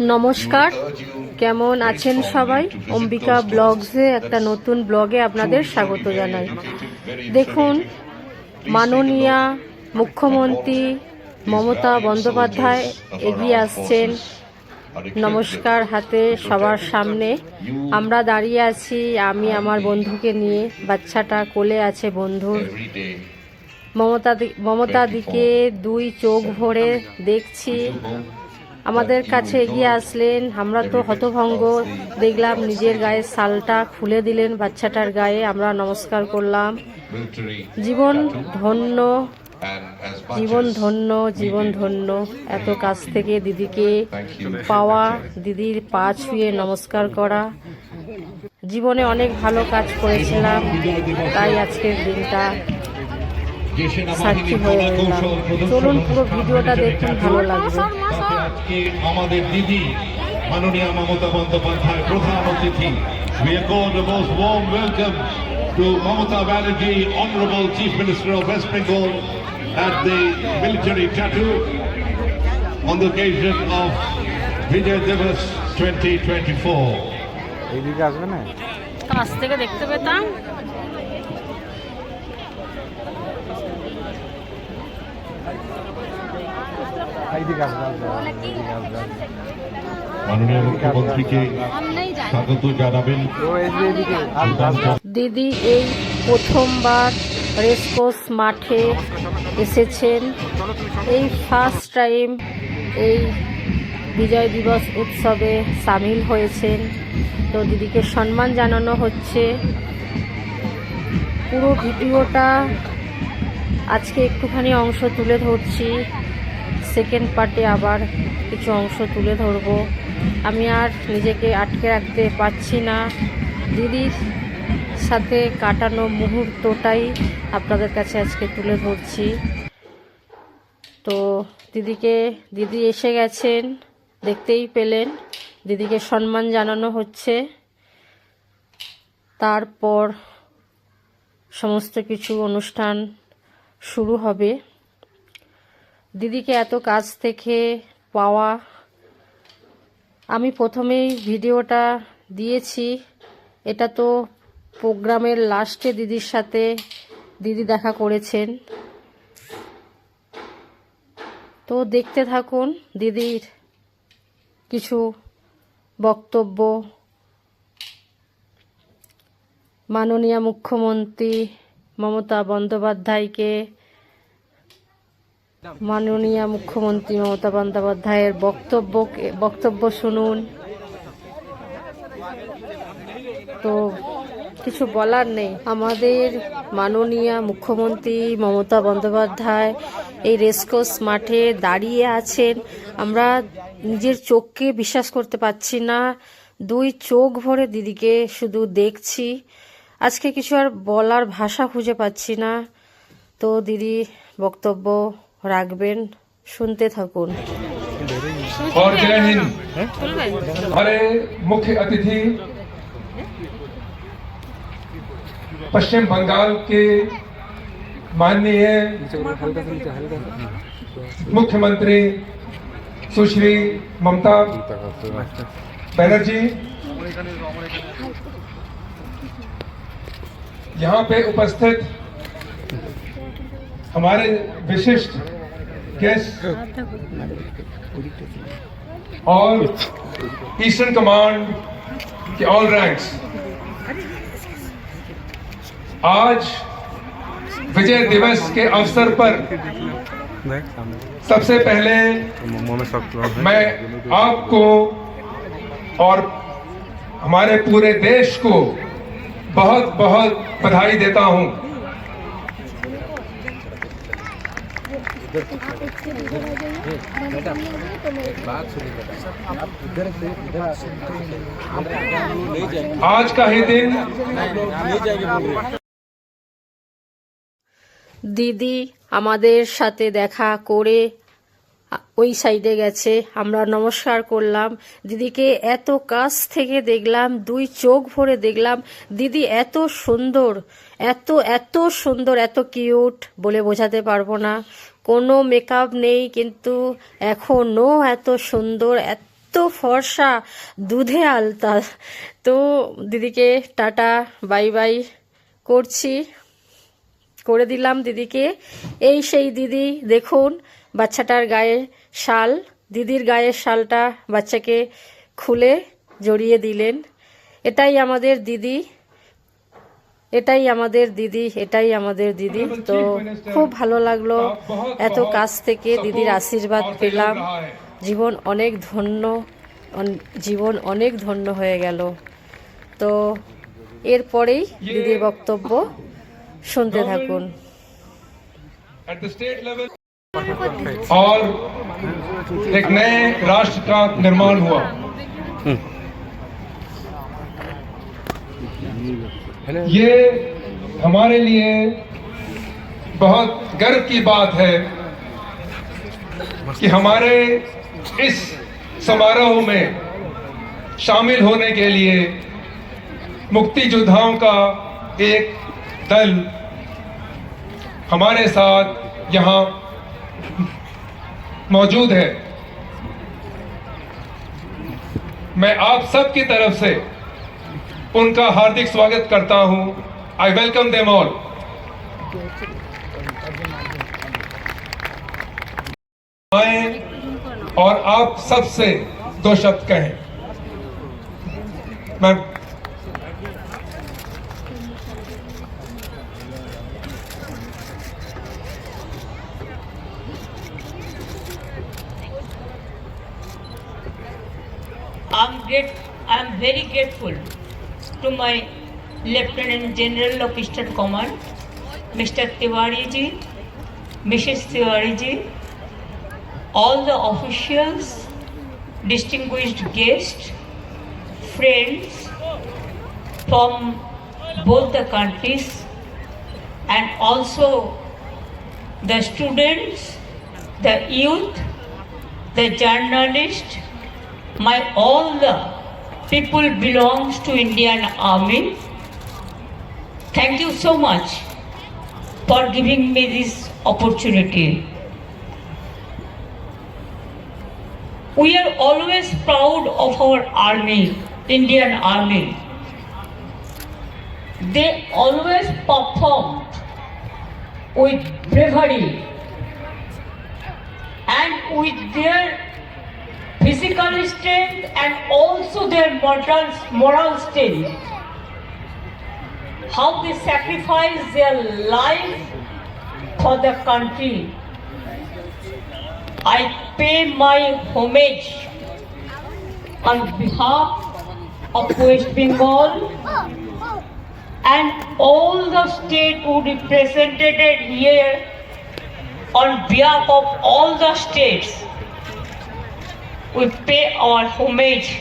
নমস্কার। কেমন আছেন সবাই? অম্বিকা ব্লগসে একটা নতুন ব্লগে আপনাদের স্বাগত জানাই। দেখুন, মাননীয়া মুখ্যমন্ত্রী মমতা বন্দ্যোপাধ্যায় এগিয়ে আসছেন। নমস্কার হাতে সবার সামনে। আমরা দাঁড়িয়ে আছি, আমি আমার বন্ধুকে নিয়ে, বাচ্চাটা কোলে আছে বন্ধুর। মমতা মমতা দিকে দুই চোখ ভরে দেখছি। আমাদের কাছে এগিয়ে আসলেন। আমরা তো হতভঙ্গ। দেখলাম নিজের গায়ে শালটা খুলে দিলেন বাচ্চাটার গায়ে। আমরা নমস্কার করলাম। জীবন ধন্য জীবন ধন্য জীবন ধন্য। এত কাছ থেকে দিদিকে পাওয়া, দিদির পা ছুঁয়ে নমস্কার করা। জীবনে অনেক ভালো কাজ করেছিলাম। তাই আজকের দিনটা সাক্ষী হয়ে গেলাম চলুন পুরো ভিডিওটা দেখুন ভালো লাগবে আজকে আমাদের দিদি মাননীয় মমতা বন্দ্যোপাধ্যায় প্রধান অতিথি We accord the most warm welcome to Mamata Banerjee, Honorable Chief Minister of West Bengal at the military tattoo on the occasion of Vijay Divas 2024. এইদিকে আসবে না কাছ থেকে দেখতে পেতাম এইদিকে আসবে আসবে, এইদিকে আসবে আসবে। মাননীয় মুখ্যমন্ত্রীকে স্বাগত জানাবেন। ও এসবে এদিকে আসবে আসবে দিদি এই প্রথমবার রেসকোর্স মাঠে এসেছেন। এই ফার্স্ট টাইম এই বিজয় দিবস উৎসবে সামিল হয়েছেন। তো দিদিকে সম্মান জানানো হচ্ছে। পুরো ভিডিওটা আজকে একটুখানি অংশ তুলে ধরছি। সেকেন্ড পার্টে আবার কিছু অংশ তুলে ধরবো। আমি আর নিজেকে আটকে রাখতে পারছি না। দিদির সাথে কাটানো মুহূর্তটাই আপনাদের কাছে আজকে তুলে ধরছি। তো দিদিকে, দিদি এসে গেছেন, দেখতেই পেলেন। দিদিকে সম্মান জানানো হচ্ছে। তারপর সমস্ত কিছু অনুষ্ঠান শুরু হবে। দিদিকে এত কাজ থেকে পাওয়া, আমি প্রথমেই ভিডিওটা দিয়েছি। এটা তো প্রোগ্রামের লাস্টে দিদির সাথে দিদি দেখা করেছেন। তো দেখতে থাকুন দিদির কিছু বক্তব্য। মাননীয় মুখ্যমন্ত্রী মমতা বন্দ্যোপাধ্যায়কে মাননীয় মুখ্যমন্ত্রী মমতা বন্দ্যোপাধ্যায়ের বক্তব্য বক্তব্য শুনুন। তো কিছু বলার নেই। আমাদের মাননীয় মুখ্যমন্ত্রী মমতা বন্দ্যোপাধ্যায় এই রেসকোর্স মাঠে দাঁড়িয়ে আছেন। আমরা নিজের চোখকে বিশ্বাস করতে পারছি না। দুই চোখ ভরে দিদিকে শুধু দেখছি। আজকে কিছু আর বলার ভাষা খুঁজে পাচ্ছি না। তো দিদি, বক্তব্য রাখবেন শুনতে থাকুন और जय हिंद हमारे मुख्य अतिथि पश्चिम बंगाल के माननीय হালকা নিচে হালকা मुख्यमंत्री सुश्री ममता बनर्जी यहाँ पे उपस्थित हमारे विशिष्ट गेस्ट और ईस्टर्न कमांड के ऑल रैंक्स आज विजय दिवस के अवसर पर सबसे पहले मैं आपको और हमारे पूरे देश को बहुत बहुत बधाई देता हूँ। आज का ही दिन দিদি আমাদের সাথে দেখা করে আ- ওই সাইডে গেছে আমরা নমস্কার করলাম দিদিকে এত কাছ থেকে দেখলাম দুই চোখ ভরে দেখলাম দিদি এত সুন্দর এত এত সুন্দর এত কিউট বলে বোঝাতে পারবো না কোনো মেকআপ নেই, কিন্তু এখনও এত সুন্দর, এত ফর্সা, দুধে আলতা। তো দিদিকে টাটা, বাই বাই করছি, করে দিলাম দিদিকে। এই সেই দিদি, দেখুন, বাচ্চাটার গায়ে শাল, দিদির গায়ের শালটা বাচ্চাকে খুলে জড়িয়ে দিলেন। এটাই আমাদের দিদি। এটাই আমাদের দিদি এটাই আমাদের দিদি তো খুব ভালো লাগলো এত কাছ থেকে দিদির আশীর্বাদ পেলাম জীবন অনেক ধন্য অন- জীবন অনেক ধন্য হয়ে গেল তো এরপরেই দিদির বক্তব্য শুনতে থাকুন एट द स्टेट लेवल और एक नए राष्ट्र का निर्माण हुआ ये हमारे लिए बहुत गर्व की बात है कि हमारे इस समारोह में शामिल होने के लिए मुक्ति योद्धाओं का एक दल हमारे साथ यहाँ मौजूद है। मैं आप सब की तरफ़ से उनका हार्दिक स्वागत करता हूँ। आई वेलकम देम ऑल आए और आप सबसे दो शब्द कहें। मैं I'm great. I'm very grateful. To my Lieutenant General of Eastern Command, Mr. Tiwari ji, Mrs. Tiwari ji, all the officials, distinguished guests, friends from both the countries, and also the students, the youth, the journalists, my all the people belongs to Indian Army. Thank you so much for giving me this opportunity. We are always proud of our army, Indian Army. They always perform with bravery and with their physical strength and also their moral, moral strength. How they sacrifice their life for the country. I pay my homage on behalf of West Bengal and all the state who represented here on behalf of all the states we pay our homage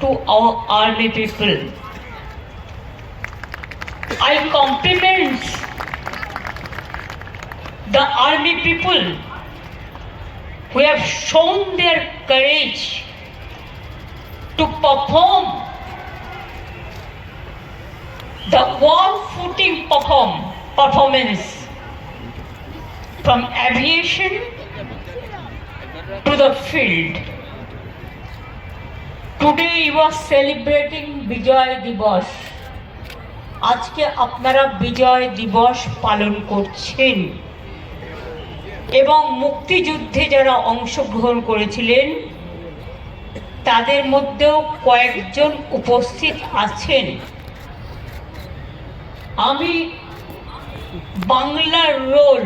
to our army people. I compliment the army people who have shown their courage to perform the war footing perform, performance from aviation to the field. You are celebrating Vijay Diwas. আজকে আপনারা বিজয় দিবস পালন করছেন এবং মুক্তিযুদ্ধে যারা অংশগ্রহণ করেছিলেন তাদের মধ্যেও কয়েকজন উপস্থিত আছেন আমি বাংলার রোল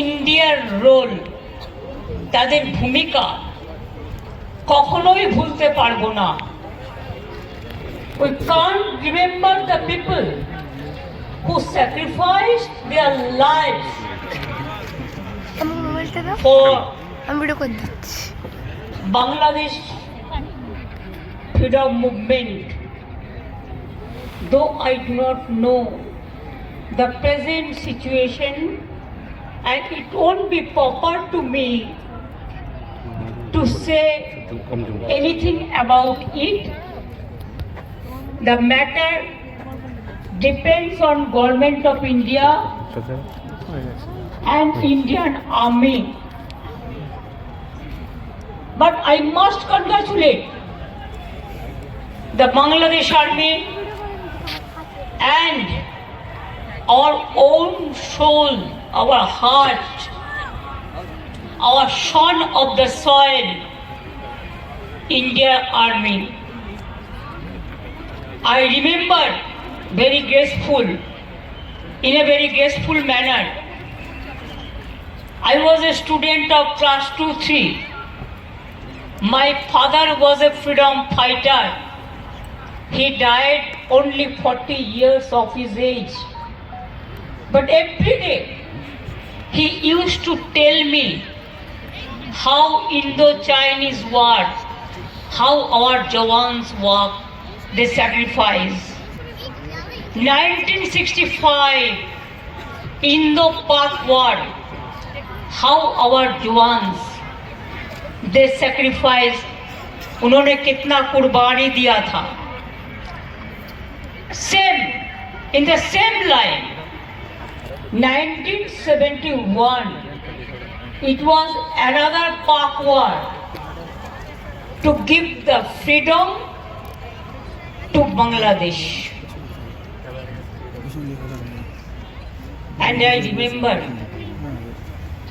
ইন্ডিয়ার রোল তাদের ভূমিকা কখনোই ভুলতে পারব না We can't remember the people who sacrificed their lives for Bangladesh freedom movement. Though I do not know the present situation and it won't be proper to me to say anything about it. The matter depends on government of India and Indian army. But I must congratulate the Bangladesh Army and our own soul, our heart, our son of the soil, India Army. I remember very graceful, in a very graceful manner. I was a student of class 2 3. My father was a freedom fighter. He died only 40 years of his age. But every day he used to tell me how Indo-Chinese war, how our Jawans work, they sacrifice. 1965 Indo-Pak war, how our Jawans, they sacrifice, उन्होंने कितना कुर्बानी दिया था same in the same line 1971 it was another Pak war to give the freedom to Bangladesh. And I remember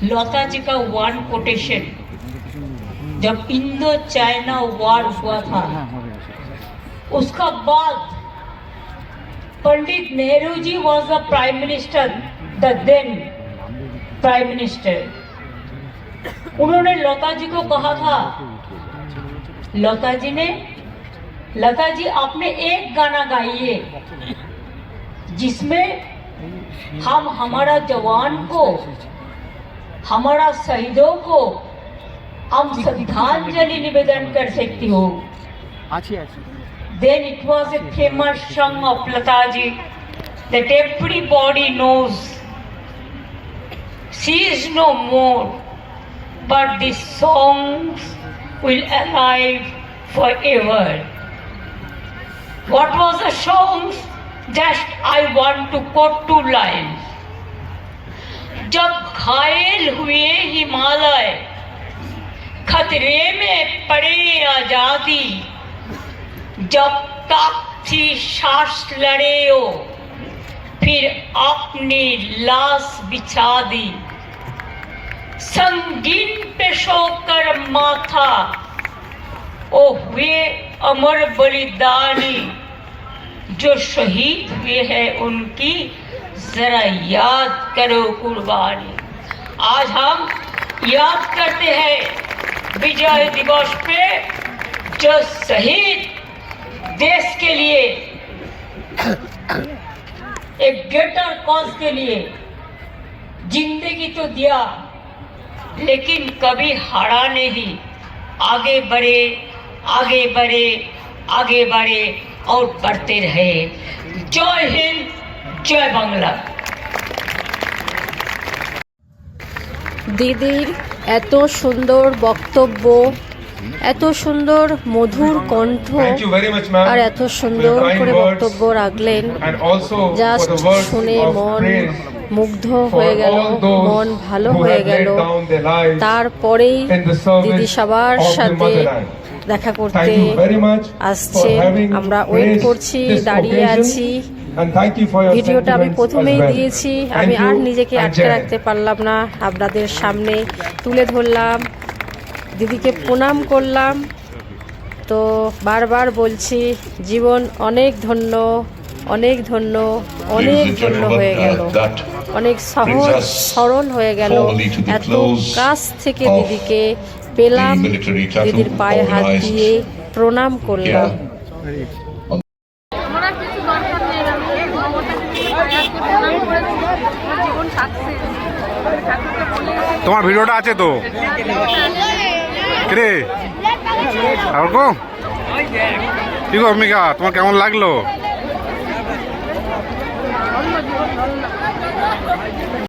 Lata ji का one quotation जब Indo China war हुआ था उसका बाद Pandit Nehru ji was the prime minister the then prime minister उन्होंने लता जी को कहा था। लता जी ने लता जी आपने एक गाना गाइए जिसमें हम हमारा जवान को हमारा शहीदों को हम श्रद्धांजलि निवेदन कर सकती हो। Was a famous song of Lata ji that everybody knows she is no more but the songs will alive forever. What was the songs? Just I want to quote two lines. जब घायल हुए हिमालय खतरे में पड़े आज़ादी जब तक थी सांस लड़े हो फिर अपनी लाश बिछा दी संगीन पे सोकर माथा। ओ हुए अमर बलिदानी, जो शहीद हुए हैं उनकी जरा याद करो कुर्बानी। आज हम याद करते हैं विजय दिवस पे, जो शहीद देश के लिए, एक ग्रेटर कॉज के लिए ज़िंदगी तो दिया। लेकिन कभी हारा नहीं आगे बढ़े आगे बढ़े आगे बढ़े और बढ़ते रहे जय हिंद जय बांग्ला দিদির এত সুন্দর বক্তব্য এত সুন্দর মধুর কণ্ঠ Thank you very much, ma'am. আর এত সুন্দর for the kind করে words বক্তব্য রাখলেন And also just for the words শুনে of মন praise মুগ্ধ হয়ে গেল মন ভালো হয়ে গেল। তারপরেই দিদি সবার সাথে দেখা করতে আসছে। আমরা ওয়েট করছি দাঁড়িয়ে আছি। ভিডিওটা আমি প্রথমেই দিয়েছি। আমি আর নিজেকে আটকে রাখতে পারলাম না। আপনাদের সামনে তুলে ধরলাম। দিদিকে প্রণাম করলাম। তো বারবার বলছি জীবন অনেক ধন্য। অনেক ধন্য অনেক ধন্য হয়ে গেল। uh, অনেক সহজ সরল হয়ে গেল। এত কাছ থেকে দিদিকে পেলাম দিদির পায়ে হাত দিয়ে প্রণাম করলাম। তোমার ভিডিওটা আছে তো? কিরে? আর কো? কি গো অম্বিকা তোমার কেমন লাগল? 나온다.